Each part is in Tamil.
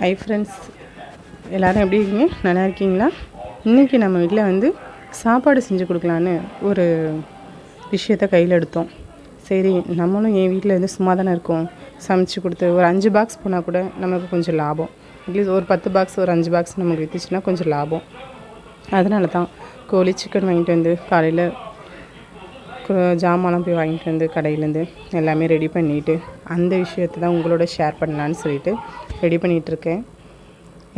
ஹை ஃப்ரெண்ட்ஸ் எல்லோரும் எப்படி இருக்கீங்க? நல்லா இருக்கீங்களா? இன்றைக்கி நம்ம வீட்டில் வந்து சாப்பாடு செஞ்சு கொடுக்கலான்னு ஒரு விஷயத்த கையில் எடுத்தோம். சரி நம்மளும் என் வீட்டில் வந்து சும்மா தானே இருக்கோம். சமைச்சு கொடுத்து ஒரு அஞ்சு பாக்ஸ் போனால் கூட நமக்கு கொஞ்சம் லாபம். அட்லீஸ்ட் ஒரு பத்து பாக்ஸ் ஒரு அஞ்சு பாக்ஸ் நமக்கு விற்றுச்சுன்னா கொஞ்சம் லாபம். அதனால தான் கோழி சிக்கன் வாங்கிட்டு வந்து காலையில் ஜாமான்லாம் போய் வாங்கிட்டு வந்து கடையிலேருந்து எல்லாமே ரெடி பண்ணிவிட்டு அந்த விஷயத்தை தான் உங்களோட ஷேர் பண்ணலான்னு சொல்லிட்டு ரெடி பண்ணிகிட்ருக்கேன்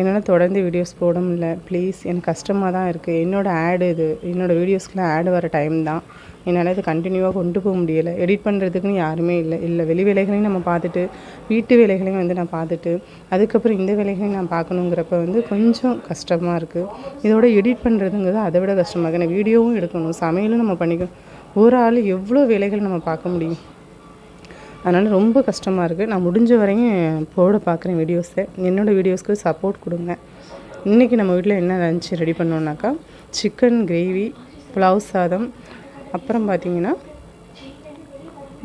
என்னால் தொடர்ந்து வீடியோஸ் போட முடியல. ப்ளீஸ் எனக்கு கஷ்டமாக தான் இருக்குது என்னோடய ஆடு இது என்னோடய வீடியோஸ்க்குலாம் ஆடு வர டைம் தான். என்னால் இது கண்டினியூவாக கொண்டு போக முடியலை. எடிட் பண்ணுறதுக்குன்னு யாருமே இல்லை. இல்லை வெளி வேலைகளையும் நம்ம பார்த்துட்டு வீட்டு வேலைகளையும் வந்து நான் பார்த்துட்டு அதுக்கப்புறம் இந்த வேலைகளையும் நான் பார்க்கணுங்கிறப்ப வந்து கொஞ்சம் கஷ்டமாக இருக்குது இதோட எடிட் பண்ணுறதுங்கிறது அதை விட கஷ்டமாக இருக்குது நான் வீடியோவும் எடுக்கணும். சமையலும் நம்ம பண்ணிக்கணும். ஒரு ஆள் எவ்வளோ வேலைகள் நம்ம பார்க்க முடியும்? அதனால் ரொம்ப கஷ்டமாக இருக்குது நான் முடிஞ்ச வரையும் போட பார்க்குறேன் வீடியோஸை என்னோடய வீடியோஸ்க்கு சப்போர்ட் கொடுங்க. இன்றைக்கி நம்ம வீட்டில் என்ன லஞ்ச் ரெடி பண்ணோன்னாக்கா சிக்கன் கிரேவி புலாவ் சாதம் அப்புறம் பார்த்திங்கன்னா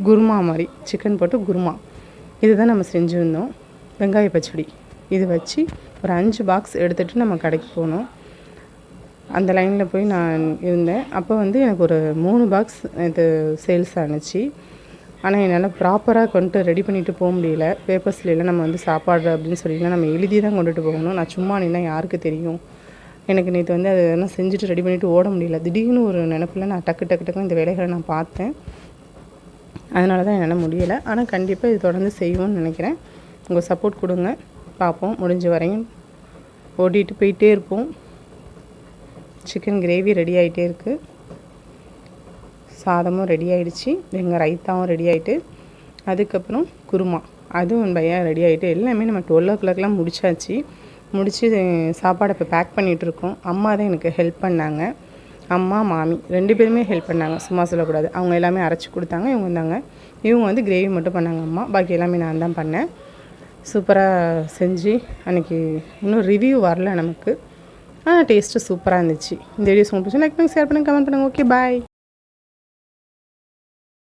குருமா மாதிரி சிக்கன் போட்டு குருமா. இதுதான் நம்ம செஞ்சுருந்தோம். வெங்காய பச்சடி. இது வச்சு ஒரு அஞ்சு பாக்ஸ் எடுத்துகிட்டு நம்ம கடைக்கு போனோம். அந்த லைனில் போய் நான் இருந்தேன். அப்போ வந்து எனக்கு ஒரு மூணு பாக்ஸ் இது சேல்ஸ் ஆணுச்சு ஆனால் என்னால் ப்ராப்பராக கொண்டு ரெடி பண்ணிவிட்டு போக முடியல. பேப்பர்ஸ்லாம் நம்ம வந்து சாப்பாடு அப்படின்னு சொல்லிலாம் நம்ம எழுதி தான் கொண்டுட்டு போகணும். நான் சும்மா நின்னா யாருக்கு தெரியும்? எனக்கு நேற்று வந்து அதை எல்லாம் செஞ்சுட்டு ரெடி பண்ணிவிட்டு ஓட முடியல. திடீர்னு ஒரு நினப்பில் நான் டக்கு டக்கு டக்குன்னு இந்த வேலைகளை நான் பார்த்தேன். அதனால தான் என்னால் முடியலை. ஆனால் கண்டிப்பாக இது தொடர்ந்து செய்வோம்னு நினைக்கிறேன். உங்கள் சப்போர்ட் கொடுங்க. பார்ப்போம். முடிஞ்ச வரையும் ஓடிட்டு போயிட்டே இருப்போம். சிக்கன் கிரேவி ரெடி ஆகிட்டே இருக்குது சாதமும் ரெடி ஆகிடுச்சி எங்கள் ரைத்தாவும் ரெடி ஆகிட்டு அதுக்கப்புறம் குருமா. அதுவும் பையன் ரெடி ஆகிட்டு எல்லாமே நம்ம டுவெல் ஓ கிளாக்லாம் முடிச்சாச்சு. முடித்து சாப்பாடை இப்போ பேக் பண்ணிகிட்ருக்கோம் அம்மா தான் எனக்கு ஹெல்ப் பண்ணாங்க. அம்மா மாமி ரெண்டு பேருமே ஹெல்ப் பண்ணாங்க. சும்மா சொல்லக்கூடாது. அவங்க எல்லாமே அரைச்சி கொடுத்தாங்க இவங்க வந்தாங்க. இவங்க வந்து கிரேவி மட்டும் பண்ணாங்க அம்மா. பாக்கி எல்லாமே நான் தான் பண்ணேன். சூப்பராக செஞ்சு அன்றைக்கி இன்னும் ரிவ்யூ வரல நமக்கு. டேஸ்ட்டு சூப்பராக இருந்துச்சு. இந்த வீடியோஸ் உங்களுக்கு லைக் பண்ணி ஷேர் பண்ணுங்கள் கமெண்ட் பண்ணுங்கள் ஓகே பாய்